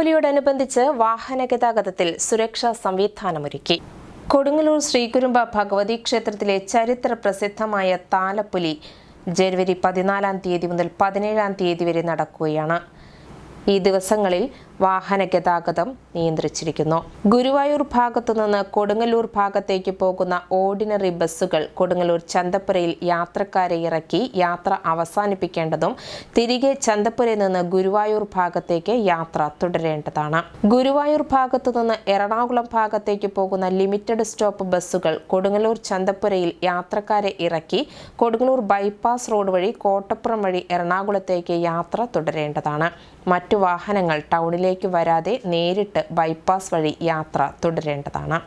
താലപ്പൊലിയോടനുബന്ധിച്ച് വാഹന ഗതാഗതത്തിൽ സുരക്ഷാ സംവിധാനമൊരുക്കി. കൊടുങ്ങല്ലൂർ ശ്രീകുരുമ്പ ഭഗവതി ക്ഷേത്രത്തിലെ ചരിത്ര പ്രസിദ്ധമായ താലപ്പുലി ജനുവരി പതിനാലാം തീയതി മുതൽ പതിനേഴാം തീയതി വരെ നടക്കുകയാണ്. ഈ ദിവസങ്ങളിൽ വാഹന ഗതാഗതം നിയന്ത്രിച്ചിരിക്കുന്നു. ഗുരുവായൂർ ഭാഗത്തു നിന്ന് കൊടുങ്ങല്ലൂർ ഭാഗത്തേക്ക് പോകുന്ന ഓർഡിനറി ബസ്സുകൾ കൊടുങ്ങല്ലൂർ ചന്തപ്പുരയിൽ യാത്രക്കാരെ ഇറക്കി യാത്ര അവസാനിപ്പിക്കേണ്ടതും തിരികെ ചന്തപ്പുരയിൽ നിന്ന് ഗുരുവായൂർ ഭാഗത്തേക്ക് യാത്ര തുടരേണ്ടതാണ്. ഗുരുവായൂർ ഭാഗത്തു നിന്ന് എറണാകുളം ഭാഗത്തേക്ക് പോകുന്ന ലിമിറ്റഡ് സ്റ്റോപ്പ് ബസ്സുകൾ കൊടുങ്ങല്ലൂർ ചന്തപ്പുരയിൽ യാത്രക്കാരെ ഇറക്കി കൊടുങ്ങല്ലൂർ ബൈപ്പാസ് റോഡ് വഴി കോട്ടപ്പുറം വഴി എറണാകുളത്തേക്ക് യാത്ര തുടരേണ്ടതാണ്. മറ്റു വാഹനങ്ങൾ ടൗണിലേക്ക് വരാതെ നേരിട്ട് ബൈപ്പാസ് വഴി യാത്ര തുടരേണ്ടതാണ്.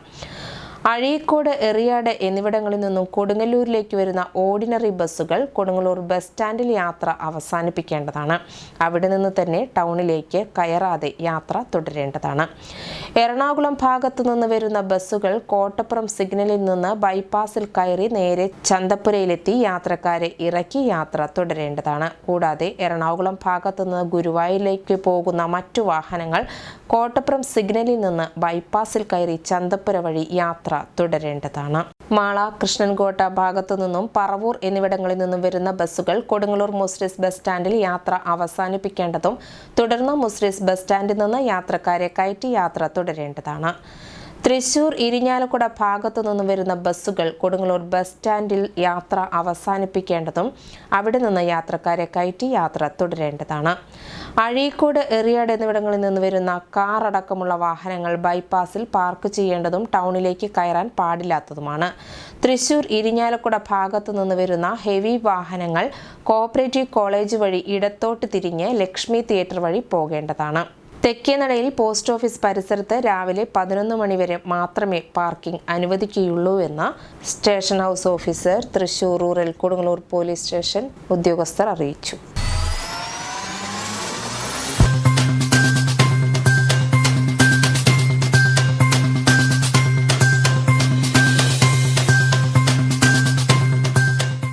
അഴീക്കോട് എറിയാട് എന്നിവിടങ്ങളിൽ നിന്നും കൊടുങ്ങല്ലൂരിലേക്ക് വരുന്ന ഓർഡിനറി ബസ്സുകൾ കൊടുങ്ങല്ലൂർ ബസ് സ്റ്റാൻഡിൽ യാത്ര അവസാനിപ്പിക്കേണ്ടതാണ്. അവിടെ നിന്ന് തന്നെ ടൗണിലേക്ക് കയറാതെ യാത്ര തുടരേണ്ടതാണ്. എറണാകുളം ഭാഗത്തു നിന്ന് വരുന്ന ബസ്സുകൾ കോട്ടപ്പുറം സിഗ്നലിൽ നിന്ന് ബൈപ്പാസിൽ കയറി നേരെ ചന്തപ്പുരയിലെത്തി യാത്രക്കാരെ ഇറക്കി യാത്ര തുടരേണ്ടതാണ്. കൂടാതെ എറണാകുളം ഭാഗത്തു നിന്ന് ഗുരുവായൂരിലേക്ക് പോകുന്ന മറ്റു വാഹനങ്ങൾ കോട്ടപ്പുറം സിഗ്നലിൽ നിന്ന് ബൈപ്പാസിൽ കയറി ചന്തപ്പുര വഴി യാത്ര തുടരേണ്ടതാണ്. മാള കൃഷ്ണൻകോട്ട ഭാഗത്തു നിന്നും പറവൂർ എന്നിവിടങ്ങളിൽ നിന്നും വരുന്ന ബസ്സുകൾ കൊടുങ്ങല്ലൂർ മുസ്രിസ് ബസ് സ്റ്റാൻഡിൽ യാത്ര അവസാനിപ്പിക്കേണ്ടതും തുടർന്ന് മുസ്രിസ് ബസ് സ്റ്റാൻഡിൽ നിന്ന് യാത്രക്കാരെ കയറ്റി യാത്ര തുടരേണ്ടതാണ്. തൃശൂർ ഇരിഞ്ഞാലക്കുട ഭാഗത്തു നിന്ന് വരുന്ന ബസ്സുകൾ കൊടുങ്ങല്ലൂർ ബസ് സ്റ്റാൻഡിൽ യാത്ര അവസാനിപ്പിക്കേണ്ടതും അവിടെ നിന്ന് യാത്രക്കാരെ കയറ്റി യാത്ര തുടരേണ്ടതാണ്. അഴീക്കോട് എറിയാട് എന്നിവിടങ്ങളിൽ നിന്ന് വരുന്ന കാർ അടക്കമുള്ള വാഹനങ്ങൾ ബൈപ്പാസിൽ പാർക്ക് ചെയ്യേണ്ടതും ടൗണിലേക്ക് കയറാൻ പാടില്ലാത്തതുമാണ്. തൃശൂർ ഇരിഞ്ഞാലക്കുട ഭാഗത്തു നിന്ന് വരുന്ന ഹെവി വാഹനങ്ങൾ കോഓപ്പറേറ്റീവ് കോളേജ് വഴി ഇടത്തോട്ട് തിരിഞ്ഞ് ലക്ഷ്മി തിയേറ്റർ വഴി പോകേണ്ടതാണ്. തെക്കേനടയിൽ പോസ്റ്റ് ഓഫീസ് പരിസരത്ത് രാവിലെ പതിനൊന്ന് മണിവരെ മാത്രമേ പാർക്കിംഗ് അനുവദിക്കുകയുള്ളൂ എന്ന് station house officer Thrissur rural Kodungallur police station ഉദ്യോഗസ്ഥർ അറിയിച്ചു.